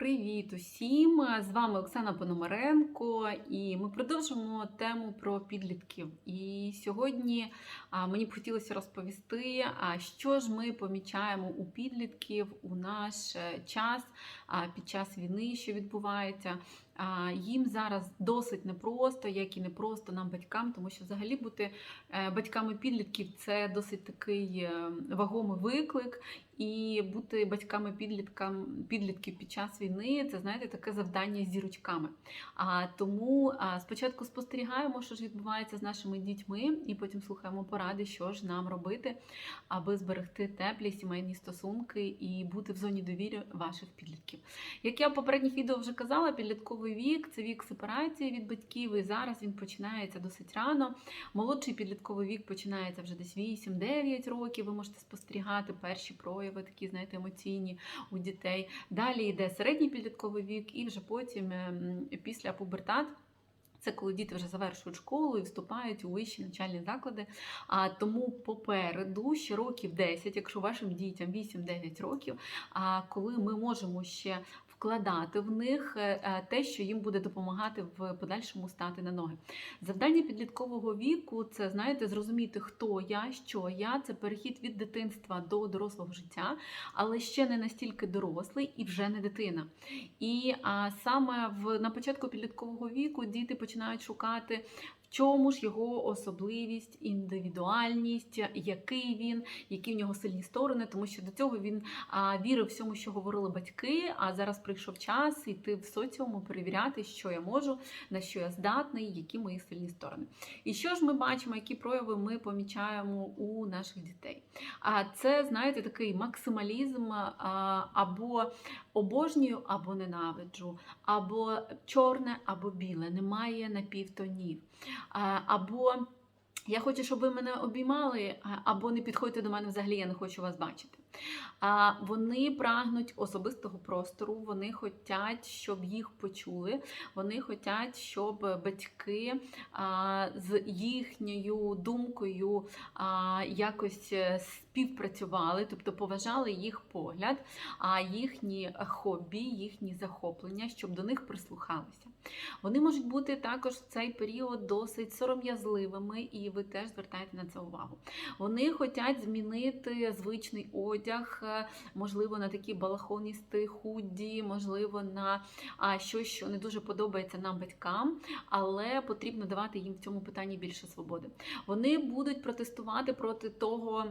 Привіт усім! З вами Оксана Пономаренко, і ми продовжимо тему про підлітків. І сьогодні мені б хотілося розповісти, що ж ми помічаємо у підлітків у наш е, час під час війни, що відбувається. Їм зараз досить непросто, як і непросто нам, батькам, тому що взагалі бути е, батьками підлітків це досить такий е, вагомий виклик. І бути батьками підлітків під час війни це знаєте таке завдання з зірочками. А тому а, спочатку спостерігаємо, що ж відбувається з нашими дітьми, і потім слухаємо поради, що ж нам робити, аби зберегти теплі сімейні стосунки і бути в зоні довіри ваших підлітків. Як я в попередніх відео вже казала, підлітковий вік це вік сепарації від батьків, і зараз він починається досить рано. Молодший підлітковий вік починається вже десь 8-9 років. Ви можете спостерігати перші прояви такі, знаєте, емоційні у дітей. Далі йде середній підлітковий вік, і вже потім ем, після пубертат. Це коли діти вже завершують школу і вступають у вищі навчальні заклади. А тому попереду ще років 10, якщо вашим дітям 8-9 років, а коли ми можемо ще вкладати в них е, те, що їм буде допомагати в подальшому стати на ноги. Завдання підліткового віку це знаєте, зрозуміти, хто я, що я. Це перехід від дитинства до дорослого життя, але ще не настільки дорослий і вже не дитина. І а, саме в на початку підліткового віку діти починають шукати. Чому ж його особливість, індивідуальність, який він, які в нього сильні сторони, тому що до цього він вірив всьому, що говорили батьки. А зараз прийшов час йти в соціуму, перевіряти, що я можу, на що я здатний, які мої сильні сторони. І що ж ми бачимо, які прояви ми помічаємо у наших дітей? А це, знаєте, такий максималізм або обожнюю, або ненавиджу, або чорне, або біле, немає напівтонів. Або я хочу, щоб ви мене обіймали, або не підходьте до мене взагалі, я не хочу вас бачити. А Вони прагнуть особистого простору, вони хочуть, щоб їх почули, вони хочуть, щоб батьки з їхньою думкою якось співпрацювали, тобто поважали їх погляд, а їхні хобі, їхні захоплення, щоб до них прислухалися. Вони можуть бути також в цей період досить сором'язливими, і ви теж звертаєте на це увагу. Вони хочуть змінити звичний одяг, можливо, на такі балахоністи, худі, можливо, на щось, що не дуже подобається нам, батькам, але потрібно давати їм в цьому питанні більше свободи. Вони будуть протестувати проти того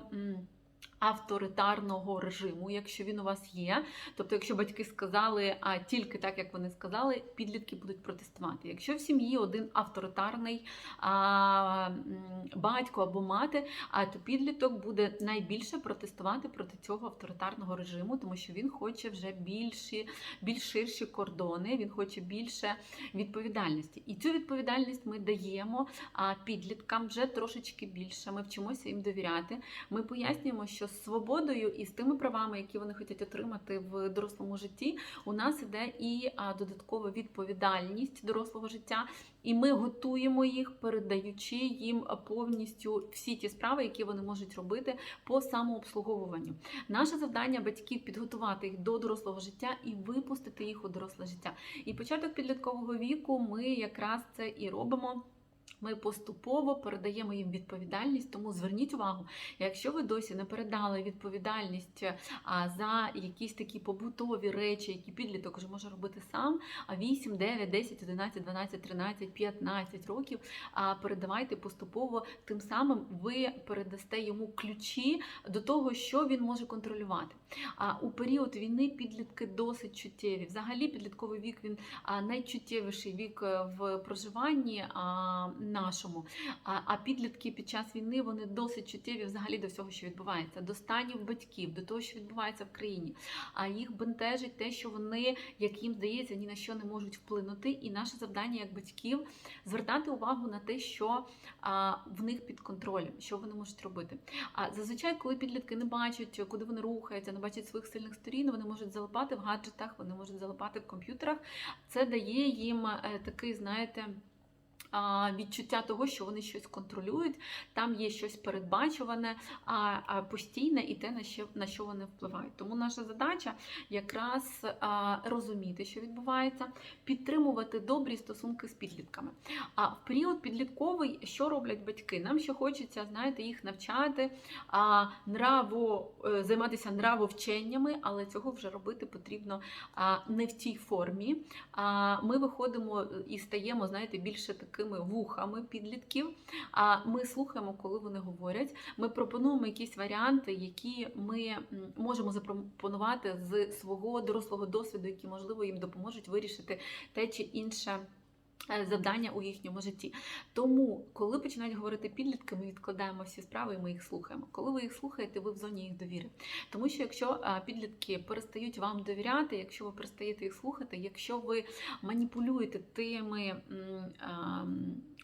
авторитарного режиму, якщо він у вас є. Тобто, якщо батьки сказали, а тільки так, як вони сказали, підлітки будуть протестувати. Якщо в сім'ї один авторитарний а, батько або мати, а то підліток буде найбільше протестувати проти цього авторитарного режиму, тому що він хоче вже більші, більш ширші кордони, він хоче більше відповідальності. І цю відповідальність ми даємо підліткам вже трошечки більше. Ми вчимося їм довіряти. Ми пояснюємо, що з свободою і з тими правами, які вони хочуть отримати в дорослому житті, у нас іде і додаткова відповідальність дорослого життя, і ми готуємо їх, передаючи їм повністю всі ті справи, які вони можуть робити по самообслуговуванню. Наше завдання батьків підготувати їх до дорослого життя і випустити їх у доросле життя. І початок підліткового віку ми якраз це і робимо. Ми поступово передаємо їм відповідальність, тому зверніть увагу, якщо ви досі не передали відповідальність за якісь такі побутові речі, які підліток вже може робити сам, а 8, 9, 10, 11, 12, 13, 15 років передавайте поступово, тим самим ви передасте йому ключі до того, що він може контролювати. А у період війни підлітки досить чуттєві. Взагалі, підлітковий вік він найчуттєвіший вік е, в проживанні нашому. А підлітки під час війни вони досить чуттєві взагалі до всього, що відбувається, до станів батьків, до того, що відбувається в країні. А їх бентежить те, що вони, як їм здається, ні на що не можуть вплинути. І наше завдання як батьків звертати увагу на те, що в них під контролем, що вони можуть робити. А зазвичай, коли підлітки не бачать, куди вони рухаються, не бачать своїх сильних сторін, вони можуть залипати в гаджетах, вони можуть залипати в комп'ютерах. Це дає їм е, такий, знаєте а, відчуття того, що вони щось контролюють, там є щось передбачуване, а, постійне і те, на що, вони впливають. Тому наша задача якраз розуміти, що відбувається, підтримувати добрі стосунки з підлітками. А в період підлітковий, що роблять батьки? Нам ще хочеться, знаєте, їх навчати, нраво, е, займатися нравовченнями, але цього вже робити потрібно не в тій формі. Ми виходимо і стаємо, знаєте, більше такими вухами підлітків. А ми слухаємо, коли вони говорять. Ми пропонуємо якісь варіанти, які ми можемо запропонувати з свого дорослого досвіду, які можливо їм допоможуть вирішити те чи інше. Е, Завдання у їхньому житті. Тому, коли починають говорити підлітки, ми відкладаємо всі справи і ми їх слухаємо. Коли ви їх слухаєте, ви в зоні їх довіри. Тому що якщо підлітки перестають вам довіряти, якщо ви перестаєте їх слухати, якщо ви маніпулюєте тими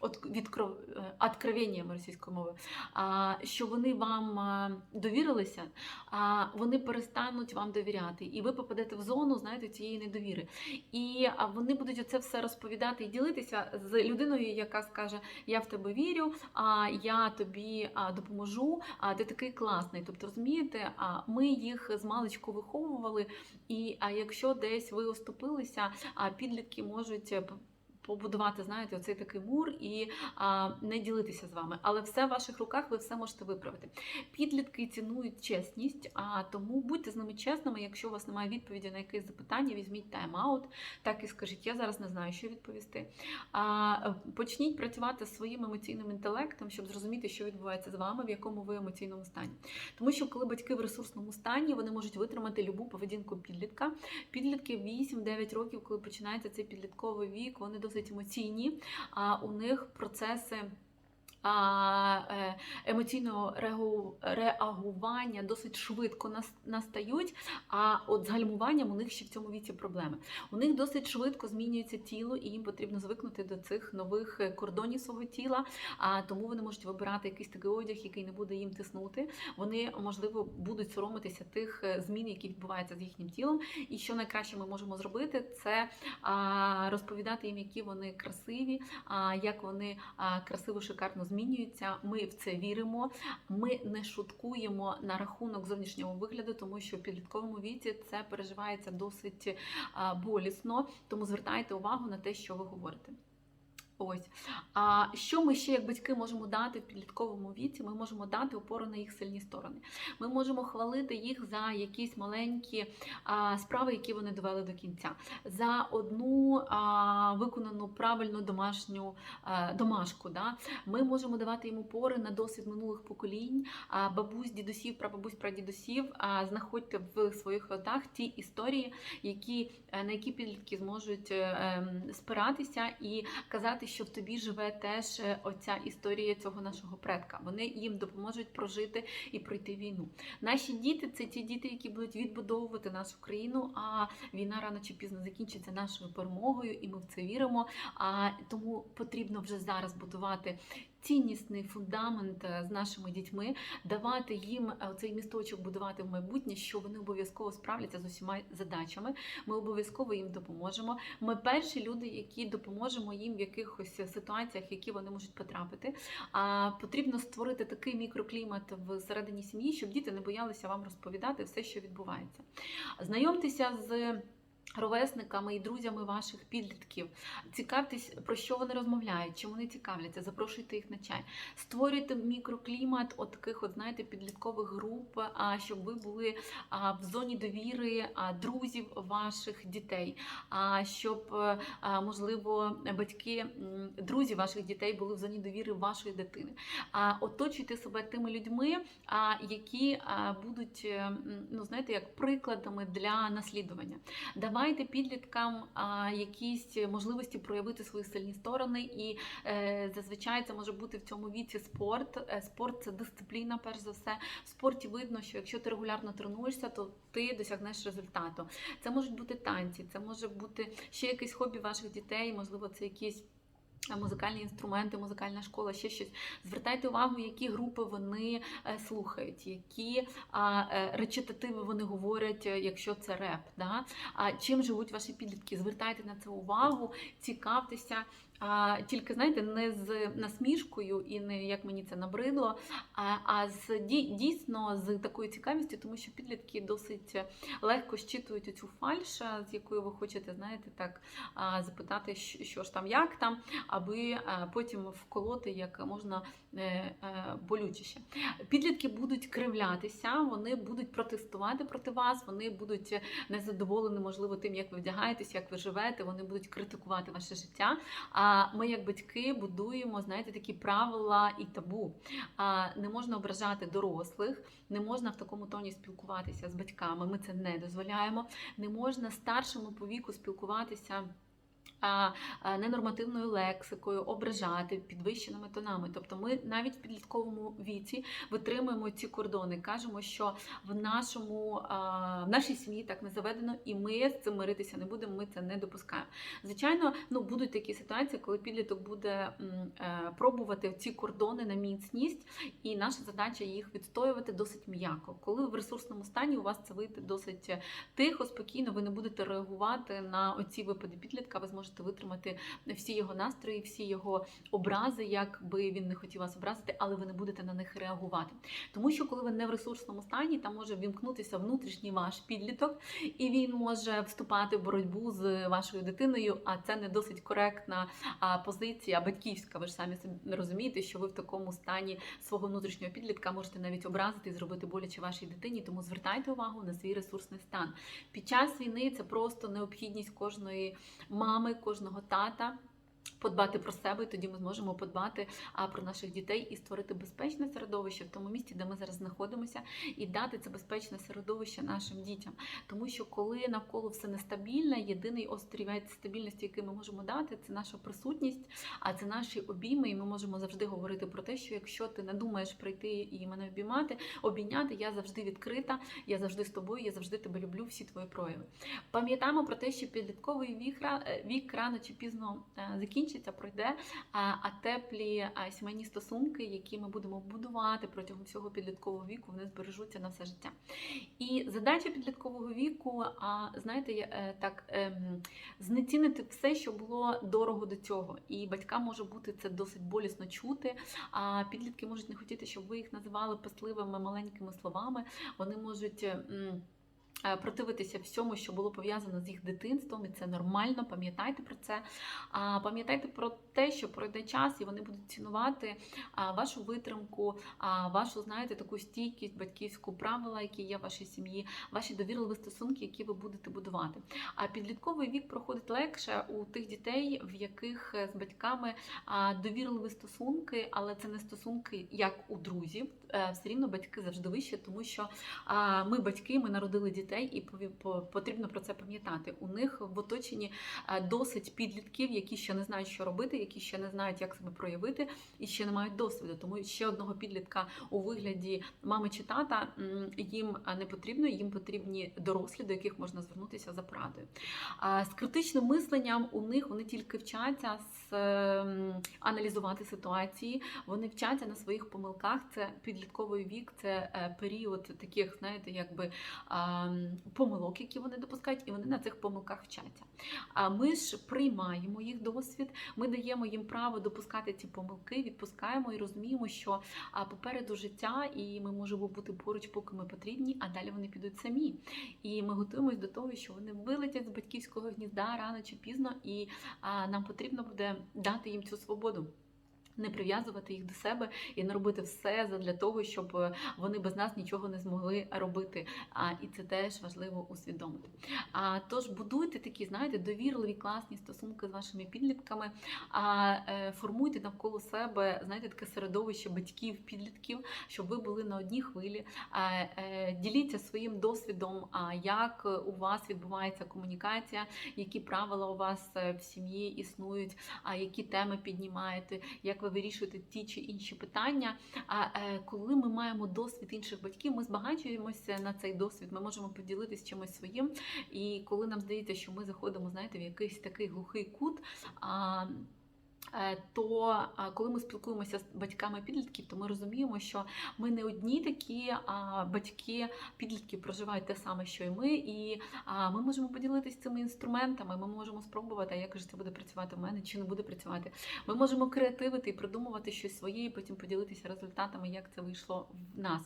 е, откровеннями російською мовою, а, що вони вам довірилися, а вони перестануть вам довіряти, і ви попадете в зону, знаєте, цієї недовіри. І вони будуть оце все розповідати і ділитися з людиною, яка скаже: Я в тебе вірю, а я тобі допоможу. Ти такий класний. Тобто, розумієте, ми їх з маличку виховували. І якщо десь ви оступилися, підлітки можуть. Побудувати, знаєте, оцей такий мур і а, не ділитися з вами. Але все в ваших руках, ви все можете виправити. Підлітки цінують чесність, а тому будьте з ними чесними. Якщо у вас немає відповіді на якесь запитання, візьміть тайм-аут, так і скажіть, я зараз не знаю, що відповісти. А, почніть працювати зі своїм емоційним інтелектом, щоб зрозуміти, що відбувається з вами, в якому ви емоційному стані. Тому що коли батьки в ресурсному стані, вони можуть витримати любу поведінку підлітка. Підлітки 8-9 років, коли починається цей підлітковий вік, вони досить емоційні, а у них процеси. Е, Емоційного реагування досить швидко настають, а от з гальмуванням у них ще в цьому віці проблеми. У них досить швидко змінюється тіло, і їм потрібно звикнути до цих нових е, кордонів свого тіла. А тому вони можуть вибирати якийсь такий одяг, який не буде їм тиснути. Вони можливо будуть соромитися тих е, змін, які відбуваються з їхнім тілом. І що найкраще ми можемо зробити, це розповідати їм, які вони красиві, як вони красиво, шикарно змінюються. Ми в це віримо. Ми не шуткуємо на рахунок зовнішнього вигляду, тому що в підлітковому віці це переживається досить болісно. Тому звертайте увагу на те, що ви говорите. Ось. А що ми ще, як батьки, можемо дати в підлітковому віці? Ми можемо дати опору на їх сильні сторони. Ми можемо хвалити їх за якісь маленькі а, справи, які вони довели до кінця, за одну а, виконану правильну домашню а, домашку. Да? Ми можемо давати їм опори на досвід минулих поколінь, а, бабусь, дідусів, прабабусь, прадідусів. А, знаходьте в своїх ротах ті історії, які, на які підлітки зможуть е, ем, спиратися і казати, що в тобі живе теж е, оця історія цього нашого предка. Вони їм допоможуть прожити і пройти війну. Наші діти це ті діти, які будуть відбудовувати нашу країну. А війна рано чи пізно закінчиться нашою перемогою, і ми в це віримо. А тому потрібно вже зараз будувати. Ціннісний фундамент е, з нашими дітьми, давати їм е, цей місточок будувати в майбутнє, що вони обов'язково справляться з усіма задачами. Ми обов'язково їм допоможемо. Ми перші люди, які допоможемо їм в якихось ситуаціях, які вони можуть потрапити. А потрібно створити такий мікроклімат всередині сім'ї, щоб діти не боялися вам розповідати все, що відбувається. Знайомтеся з. Ровесниками і друзями ваших підлітків цікавтесь, про що вони розмовляють, чим вони цікавляться, запрошуйте їх на чай, створюйте мікроклімат от таких, от знаєте, підліткових груп, а щоб ви були в зоні довіри друзів ваших дітей, а щоб е, можливо батьки друзі ваших дітей були в зоні довіри вашої дитини. А оточуйте себе тими людьми, які будуть ну знаєте, як прикладами для наслідування. Давайте підліткам якісь можливості проявити свої сильні сторони, і е, зазвичай це може бути в цьому віці спорт. Е, Спорт це дисципліна, перш за все. В спорті видно, що якщо ти регулярно тренуєшся, то ти досягнеш результату. Це можуть бути танці, це може бути ще якесь хобі ваших дітей, можливо, це якісь. Музикальні інструменти, музикальна школа, ще щось. Звертайте увагу, які групи вони е, слухають, які е, речитативи вони говорять, е, якщо це реп. Да? А чим живуть ваші підлітки? Звертайте на це увагу, цікавтеся А, тільки знаєте, не з насмішкою і не як мені це набридло, а, а з дій- дійсно з такою цікавістю, тому що підлітки досить легко щитують цю фальш, з якою ви хочете, знаєте, так запитати, що, ж там, як там, аби потім вколоти як можна е, е, болючіше. Підлітки будуть кривлятися, вони будуть протестувати проти вас, вони будуть незадоволені, можливо, тим, як ви вдягаєтесь, як ви живете, вони будуть критикувати ваше життя. Ми, як батьки, будуємо, знаєте, такі правила і табу. Не можна ображати дорослих, не можна в такому тоні спілкуватися з батьками. Ми це не дозволяємо. Не можна старшому по віку спілкуватися. Ненормативною лексикою, ображати підвищеними тонами. Тобто, ми навіть в підлітковому віці витримуємо ці кордони, кажемо, що в нашому в нашій сім'ї так не заведено, і ми з цим миритися не будемо. Ми це не допускаємо. Звичайно, ну будуть такі ситуації, коли підліток буде е, пробувати ці кордони на міцність, і наша задача їх відстоювати досить м'яко. Коли в ресурсному стані у вас це вийде досить тихо, спокійно, ви не будете реагувати на оці випади підлітка. Ви зможете витримати всі його настрої, всі його образи, як би він не хотів вас образити, але ви не будете на них реагувати. Тому що коли ви не в ресурсному стані, там може вімкнутися внутрішній ваш підліток, і він може вступати в боротьбу з вашою дитиною, а це не досить коректна позиція батьківська. Ви ж самі розумієте, що ви в такому стані свого внутрішнього підлітка можете навіть образити і зробити боляче вашій дитині. Тому звертайте увагу на свій ресурсний стан. Під час війни це просто необхідність кожної мами, кожного тата. Подбати про себе, і тоді ми зможемо подбати а, про наших дітей і створити безпечне середовище в тому місці, де ми зараз знаходимося, і дати це безпечне середовище нашим дітям. Тому що коли навколо все нестабільне, єдиний острівець стабільності, який ми можемо дати, це наша присутність, а це наші обійми. І ми можемо завжди говорити про те, що якщо ти не думаєш прийти і мене обіймати, обійняти, я завжди відкрита, я завжди з тобою, я завжди тебе люблю, всі твої прояви. Пам'ятаємо про те, що підлітковий вік, ра- вік рано чи пізно е, закінчиться, пройде, а, теплі сімейні стосунки, які ми будемо будувати протягом всього підліткового віку, вони збережуться на все життя. І задача підліткового віку, а знаєте, е, так ем, знецінити все, що було дорого до цього. І батькам може бути це досить болісно чути. А підлітки можуть не хотіти, щоб ви їх називали пасливими маленькими словами. Вони можуть. Е, Противитися всьому, що було пов'язано з їх дитинством, і це нормально. Пам'ятайте про це. Пам'ятайте про те, що пройде час, і вони будуть цінувати вашу витримку, вашу, знаєте, таку стійкість, батьківську правила, які є в вашій сім'ї, ваші довірливі стосунки, які ви будете будувати. А підлітковий вік проходить легше у тих дітей, в яких е, з батьками довірливі стосунки, але це не стосунки як у друзів. Е, Все рівно батьки завжди вищі, тому що ми батьки, ми народили дітей, і пові- потрібно про це пам'ятати. У них в оточенні е, досить підлітків, які ще не знають, що робити, які ще не знають, як себе проявити, і ще не мають досвіду. Тому ще одного підлітка у вигляді мами чи тата їм е, не потрібно, їм потрібні дорослі, до яких можна звернутися за порадою. З критичним мисленням у них вони тільки вчаться з, ем, аналізувати ситуації, вони вчаться на своїх помилках. Це підлітковий вік, це е, період таких, знаєте, якби а, м, помилок, які вони допускають, і вони на цих помилках вчаться. А ми ж приймаємо їх досвід, ми даємо їм право допускати ці помилки, відпускаємо і розуміємо, що попереду життя, і ми можемо бути поруч, поки ми потрібні, а далі вони підуть самі. І ми готуємось до того, що вони вилетять з батьківського гнізда рано чи пізно, і нам потрібно буде дати їм цю свободу. Не прив'язувати їх до себе і не робити все для того, щоб е, вони без нас нічого не змогли робити. А, і це теж важливо усвідомити. А, тож будуйте такі, знаєте, довірливі, класні стосунки з вашими підлітками, а е, формуйте навколо себе, знаєте, таке середовище батьків, підлітків, щоб ви були на одній хвилі. Е, діліться своїм досвідом, як у вас відбувається комунікація, які правила у вас в сім'ї існують, які теми піднімаєте, як ви вирішуєте ті чи інші питання. А е, коли ми маємо досвід інших батьків, ми збагачуємося на цей досвід, ми можемо поділитися чимось своїм. І коли нам здається, що ми заходимо, знаєте, в якийсь такий глухий кут. Е, То коли ми спілкуємося з батьками підлітків, то ми розуміємо, що ми не одні такі а, батьки підлітків проживають те саме, що і ми, і ми можемо поділитися цими інструментами. Ми можемо спробувати, як же це буде працювати в мене, чи не буде працювати. Ми можемо креативити і придумувати щось своє, і потім поділитися результатами, як це вийшло в нас.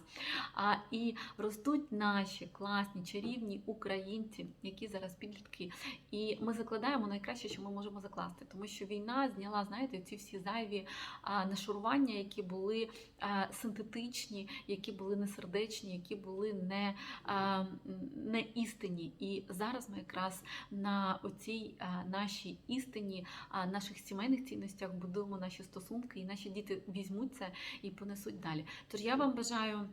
А, і ростуть наші класні, чарівні українці, які зараз підлітки. І ми закладаємо найкраще, що ми можемо закласти, тому що війна зняла, знаєте, ці всі зайві а, нашарування, які були синтетичні, які були несердечні, які були не, не істинні. І зараз ми якраз на оцій нашій істині, наших сімейних цінностях будуємо наші стосунки, і наші діти візьмуть це і понесуть далі. Тож я вам бажаю.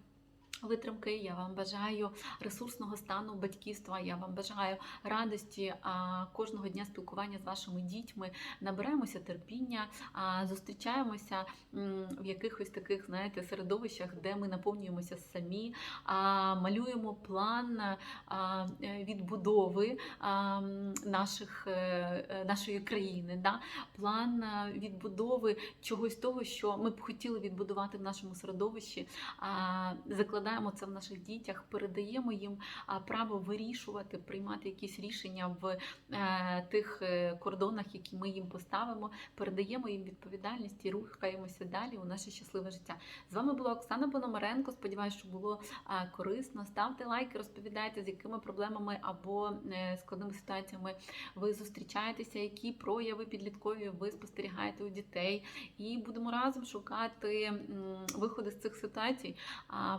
Витримки, я вам бажаю ресурсного стану батьківства. Я вам бажаю радості кожного дня спілкування з вашими дітьми. Набираємося терпіння, зустрічаємося в якихось таких, знаєте, середовищах, де ми наповнюємося самі, малюємо план е, відбудови наших, е, е, нашої країни. Да? План відбудови чогось того, що ми б хотіли відбудувати в нашому середовищі. А, закладаємо це в наших дітях, передаємо їм право вирішувати, приймати якісь рішення в е, тих е, кордонах, які ми їм поставимо, передаємо їм відповідальність і рухаємося далі у наше щасливе життя. З вами була Оксана Пономаренко. Сподіваюся, що було корисно. Ставте лайки, розповідайте, з якими проблемами або е, складними ситуаціями ви зустрічаєтеся, які прояви підліткові ви спостерігаєте у дітей, і будемо разом шукати виходи з цих ситуацій. А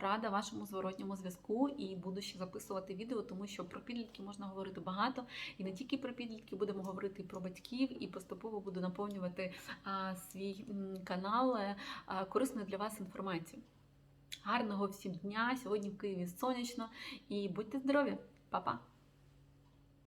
рада вашому зворотньому зв'язку і буду ще записувати відео, тому що про підлітки можна говорити багато. І не тільки про підлітки, будемо говорити і про батьків, і поступово буду наповнювати а, свій канал е, а, корисною для вас інформацією. Гарного всім дня! Сьогодні в Києві сонячно і будьте здорові! Па-па!